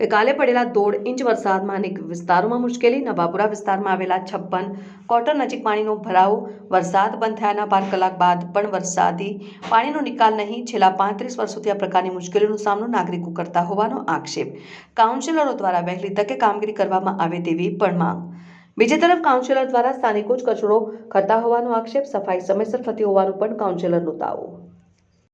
ગઈકાલે પડેલા દોઢ ઇંચ વરસાદમાં અનેક વિસ્તારોમાં મુશ્કેલી, નવાપુરા વિસ્તારમાં આવેલા છપ્પન, કોટર નજીક પાણીનો ભરાવો, વરસાદ બંધ થયાના બાર કલાક બાદ પણ વરસાદી પાણીનો નિકાલ નહીં. છેલ્લા પાંત્રીસ વર્ષોથી આ પ્રકારની મુશ્કેલીનો સામનો નાગરિકો કરતા હોવાનો આક્ષેપ. કાઉન્સિલરો દ્વારા વહેલી તકે કામગીરી કરવામાં આવે તેવી પણ માંગ. બીજી તરફ કાઉન્સિલર દ્વારા સ્થાનિકો જ કચરો કરતા હોવાનો આક્ષેપ. સફાઈ સમયસર થતી હોવાનું પણ કાઉન્સિલરનો દાવો.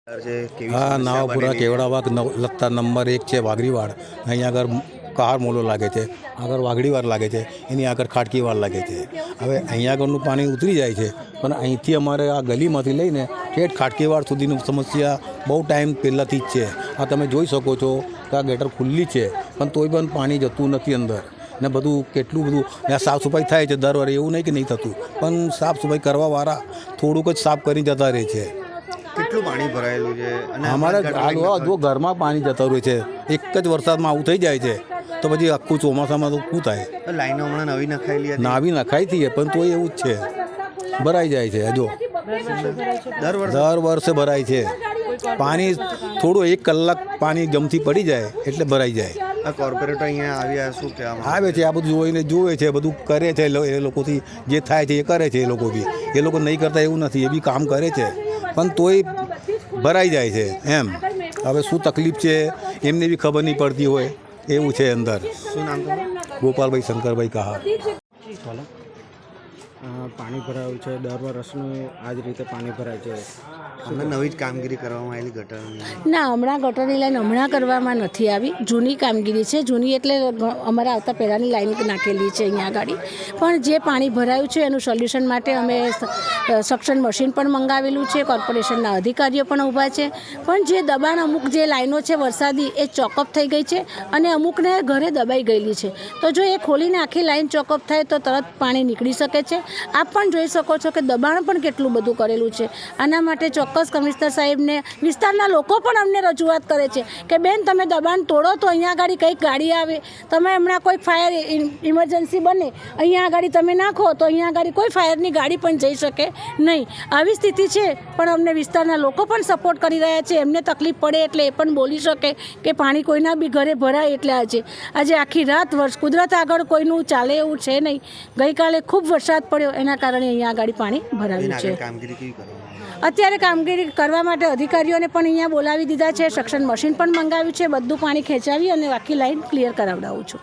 હા નાવાપુરા કેવડાવાગ નવ લત્તા નંબર એક છે વાઘરીવાડ અહીંયા આગળ કાર મોલો લાગે છે. આગળ વાઘડીવાર લાગે છે. એની આગળ ખાટકીવાર લાગે છે. હવે અહીંયા આગળનું પાણી ઉતરી જાય છે. પણ અહીંથી અમારે આ ગલીમાંથી લઈને ઠેઠ ખાટકીવાર સુધીની સમસ્યા બહુ ટાઈમ પહેલાંથી જ છે. આ તમે જોઈ શકો છો કે આ ગેટર ખુલ્લી છે પણ તોય પણ પાણી જતું નથી અંદર. ને બધું કેટલું બધું ત્યાં સાફ સફાઈ થાય છે. દર વારે એવું નહીં કે નહીં થતું. પણ સાફ સફાઈ કરવાવાળા થોડુંક જ સાફ કરી જતા રહે છે. કેટલું પાણી ભરાયેલું છે? અને અમારે ગટર જો ઘરમાં પાણી જતું રહે છે એક જ વરસાદમાં આવું થઈ જાય છે તો પછી આખું ચોમાસામાં તો શું થાય? લાઈનો હમણાં નવી નખાયેલી નાવી નખાઈ હતી પણ તો એવું જ છે. ભરાઈ જાય છે હજુ. દર વર્ષે? દર વર્ષે ભરાય છે. પાણી થોડું એક કલાક પાણી જમથી પડી જાય એટલે ભરાઈ જાય. આ કોર્પોરેટર અહીંયા આવ્યા શું કહેવા આવે છે આ બધું જોઈને જોવે છે બધું કરે છે એ લોકોથી જે થાય છે એ કરે છે એ લોકો બી. એ લોકો નહીં કરતા એવું નથી એ બી કામ કરે છે. પણ તોય ભરાઈ જાય છે, એમ. હવે શું તકલીફ છે, એમને બી ખબર નહીં પડતી હોય, એવું છે અંદર. શું નામ ગોપાલભાઈ શંકરભાઈ કહા. પાણી ભરાયું છે, દર વર્ષનું આ જ રીતે પાણી ભરાય છે. હમણાં નવી જ કામગીરી કરવામાં આવેલી ગટરની. ના હમણાં ગટરની લાઈન હમણાં કરવામાં નથી આવી. જૂની કામગીરી છે. જૂની એટલે અમારા આવતા પહેલાંની લાઈન નાખેલી છે અહીંયા આગળ. પણ જે પાણી ભરાયું છે એનું સોલ્યુશન માટે અમે સક્ષમ મશીન પણ મંગાવેલું છે. કોર્પોરેશનના અધિકારીઓ પણ ઊભા છે. પણ જે દબાણ અમુક જે લાઈનો છે વરસાદી એ ચોકઅપ થઈ ગઈ છે અને અમુકને ઘરે દબાઈ ગયેલી છે. તો જો એ ખોલીને આખી લાઈન ચોકઅપ થાય તો તરત પાણી નીકળી શકે છે. આપ પણ જોઈ શકો છો કે દબાણ પણ કેટલું બધું કરેલું છે. આના માટે ચોક્કસ કમિશનર સાહેબને વિસ્તારના લોકો પણ અમને રજૂઆત કરે છે કે બેન તમે દબાણ તોડો તો અહીંયા આગળ કંઈક ગાડી આવે. તમે હમણાં કોઈ ફાયર ઇમરજન્સી બને અહીંયા આગળ તમે નાખો તો અહીંયા આગળ કોઈ ફાયરની ગાડી પણ જઈ શકે નહીં. આવી સ્થિતિ છે પણ અમને વિસ્તારના લોકો પણ સપોર્ટ કરી રહ્યા છે. એમને તકલીફ પડે એટલે એ પણ બોલી શકે કે પાણી કોઈના બી ઘરે ભરાય એટલે આજે આજે આખી રાત વર્ષ કુદરત આગળ કોઈનું ચાલે એવું છે નહીં. ગઈકાલે ખૂબ વરસાદ પડ્યો એના કારણે અહીંયા આગળ પાણી ભરાયું છે. કામગીરી કેવી? અત્યારે કામગીરી કરવા માટે અધિકારીઓને પણ અહીંયા બોલાવી દીધા છે. સક્શન મશીન પણ મંગાવ્યું છે. બધું પાણી ખેંચાવી અને આખી લાઈન ક્લિયર કરાવડાવું છું.